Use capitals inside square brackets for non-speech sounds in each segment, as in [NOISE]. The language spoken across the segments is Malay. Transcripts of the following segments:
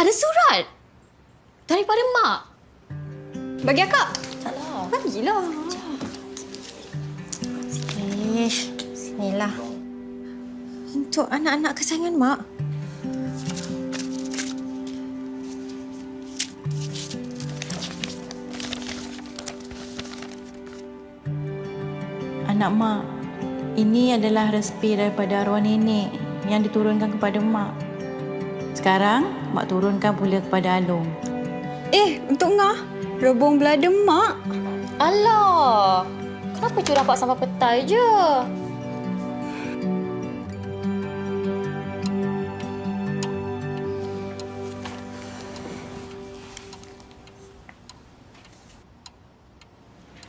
Ada surat. Daripada mak. Bagi akak. Taklah. Bagilah. Ish, sinilah. Untuk anak-anak kesayangan mak. Anak mak, ini adalah respi daripada arwah nenek yang diturunkan kepada mak. Sekarang, mak turunkan pula kepada Alung. Eh, untuk ngah. Rebung belada mak. Alah. Kenapa cu dapat sampai petai je?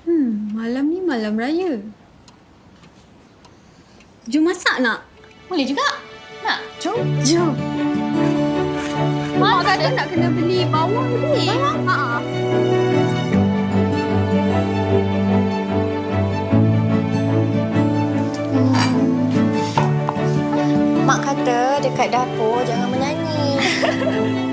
Hmm, malam ni malam raya. Jom masak nak? Boleh juga. Nak? Jom. Jom. Mak kata nak kena beli bawang ni. Bawang? Ha. Mak kata dekat dapur jangan menyanyi. [LAUGHS]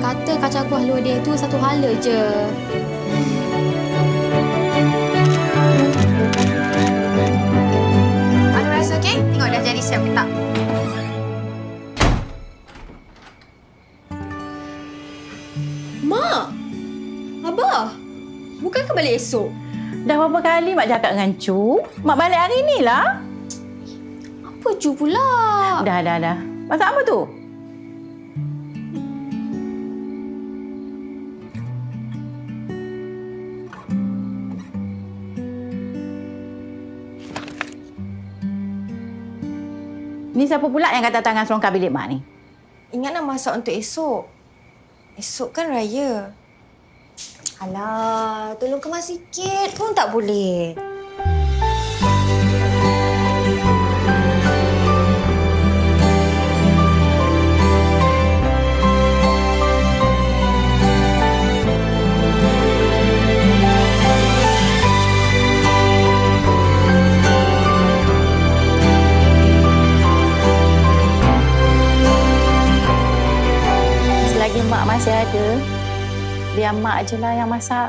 kata kacang kuah lodeh tu satu hala je. Anu rasa okey? Tengok dah jadi siap ke tak? Mak. Abah. Bukan ke balik esok? Dah berapa kali mak cakap dengan Cu? Mak balik hari ni lah. Apa cu pula? Dah, dah, dah. Masak apa tu? Ni siapa pula yang kata tangan serongkar bilik mak ni? Nak masak untuk esok. Esok kan raya. Alah, tolong kemas sikit pun tak boleh. Masih ada, biar mak je lah yang masak.